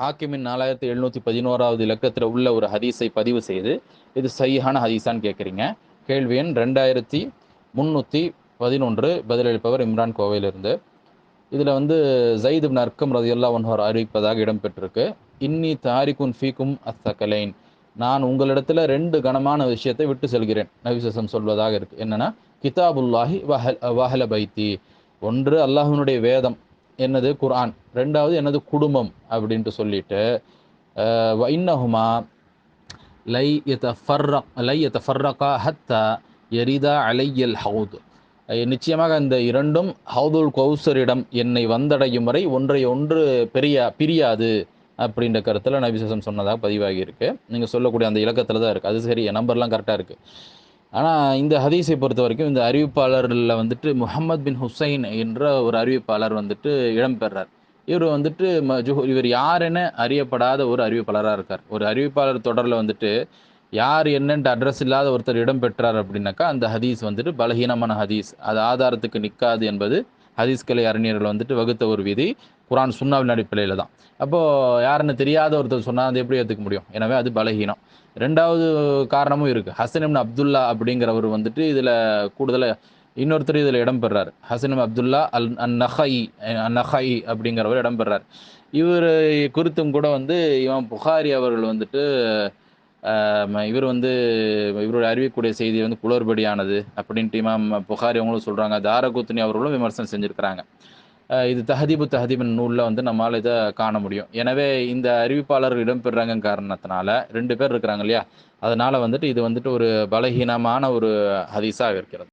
ஹாக்கிமின் நாலாயிரத்தி எழுநூற்றி பதினோராவது இலக்கத்தில் உள்ள ஒரு ஹதீஸை பதிவு செய்து இது சையான ஹதீஸான்னு கேட்குறீங்க கேள்வி எண் ரெண்டாயிரத்தி முந்நூற்றி பதினொன்று பதிலளிப்பவர் இம்ரான் கோவையிலிருந்து. இதில் வந்து ஜயித் இப்னு அர்க்கம் ரதியல்லா ஒன்ஹர் அறிவிப்பதாக இடம்பெற்றிருக்கு. இன்னி தாரிகுன் ஃபீக்கும் அத்தகலைன் நான் உங்களிடத்துல ரெண்டு கனமான விஷயத்தை விட்டு செல்கிறேன் நவிசசம் சொல்வதாக இருக்கு. என்னன்னா கிதாபுல்லாஹி வஹல் வஹல பைத்தி. ஒன்று அல்லாஹினுடைய வேதம். என்னது? குர்ஆன். ரெண்டாவது எனது குடும்பம் அப்படின்ட்டு சொல்லிட்டு அஹ், வ இன்னஹுமா லை யதஃபர்ரக் லை யதஃபர்ரகா ஹத்தா எரிதா அலையல் ஹவுது. நிச்சயமாக இந்த இரண்டும் ஹவுதுல் கௌசரிடம் என்னை வந்தடையும் வரை ஒன்றை ஒன்று பெரிய பிரியாது அப்படின்ற கருத்தில் நபிசம் சொன்னதாக பதிவாகி இருக்கு நீங்கள் சொல்லக்கூடிய அந்த இலக்கத்தில் தான் இருக்குது அது சரி என் நம்பர்லாம் கரெக்டாக இருக்குது ஆனால் இந்த ஹதீஸை பொறுத்த வரைக்கும் இந்த அறிவிப்பாளரில் வந்துட்டு முகமது பின் ஹுசைன் என்ற ஒரு அறிவிப்பாளர் வந்துட்டு இடம்பெறார் இவர் வந்துட்டு மஜ்ஹூ- இவர் யாருன்னு அறியப்படாத ஒரு அறிவிப்பாளராக இருக்கார். ஒரு அறிவிப்பாளர் தொடரில் வந்துட்டு யார் என்னென்று அட்ரஸ் இல்லாத ஒருத்தர் இடம் பெற்றார் அப்படின்னாக்கா அந்த ஹதீஸ் வந்துட்டு பலகீனமான ஹதீஸ். அது ஆதாரத்துக்கு நிற்காது என்பது ஹதீஸ்கலை அறிஞர்கள் வந்துட்டு வகுத்த ஒரு விதி குரான் சுண்ணாவின் அடிப்படையில் தான். அப்போது யாருன்னு தெரியாத ஒருத்தர் சொன்னால் அது எப்படி ஏற்றுக்க முடியும்? எனவே அது பலகீனம். ரெண்டாவது காரணமும் இருக்குது ஹசனிம் அப்துல்லா அப்படிங்கிறவர் வந்துட்டு இதில் கூடுதலாக இன்னொருத்தர் இதில் இடம்பெறார். ஹசனிம் அப்துல்லா அல் அன் நஹை நஹை அப்படிங்கிறவர் இடம்பெறார். இவர் குறித்தும் கூட வந்து இவன் புகாரி அவர்கள் வந்துட்டு இவர் வந்து இவருடைய அறிவிக்கக்கூடிய செய்தி வந்து குளறுபடியானது அப்படின்ட்டு இமாம் புகாரி அவங்களும் சொல்கிறாங்க தாரகுத்னி அவர்களும் விமர்சனம் செஞ்சுருக்கிறாங்க. இது தஹதீபு தஹதீபின் நூலில் வந்து நம்மால் இதை காண முடியும். எனவே இந்த அறிவிப்பாளர் இடம்பெறாங்க காரணத்தினால ரெண்டு பேர் இருக்கிறாங்க இல்லையா? அதனால் வந்துட்டு இது வந்துட்டு ஒரு பலகீனமான ஒரு ஹதீஸாக இருக்கிறது.